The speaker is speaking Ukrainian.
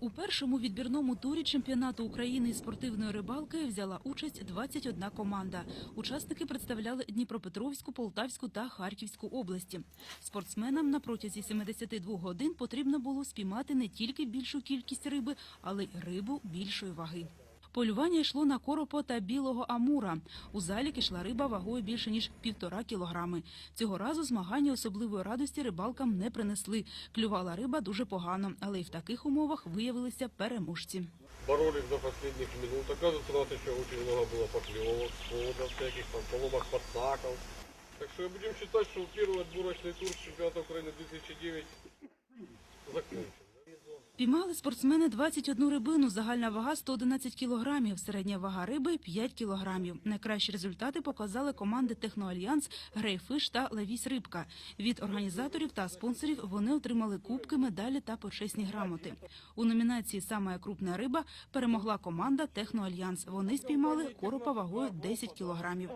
У першому відбірному турі чемпіонату України спортивної рибалки взяла участь 21 команда. Учасники представляли Дніпропетровську, Полтавську та Харківську області. Спортсменам на протязі 72 годин потрібно було спіймати не тільки більшу кількість риби, але й рибу більшої ваги. Полювання йшло на коропа та білого амура. У залік ішла риба вагою більше ніж півтора кілограми. Цього разу змагання особливої радості рибалкам не принесли. Клювала риба дуже погано, але й в таких умовах виявилися переможці. боролись до последних минут. Оказывается, у нас еще очень много было поклевок, сходов всяких, там, поломок подсаков. Так что будем считать, что первый отборочный тур чемпионата Украины 2009 закончен. Піймали спортсмени 21 рибину, загальна вага 111 кілограмів, середня вага риби 5 кілограмів. Найкращі результати показали команди Техноальянс, Грейфиш та Левісь Рибка. Від організаторів та спонсорів вони отримали кубки, медалі та почесні грамоти. У номінації «Самая крупна риба перемогла команда Техноальянс. Вони спіймали коропа вагою 10 кілограмів.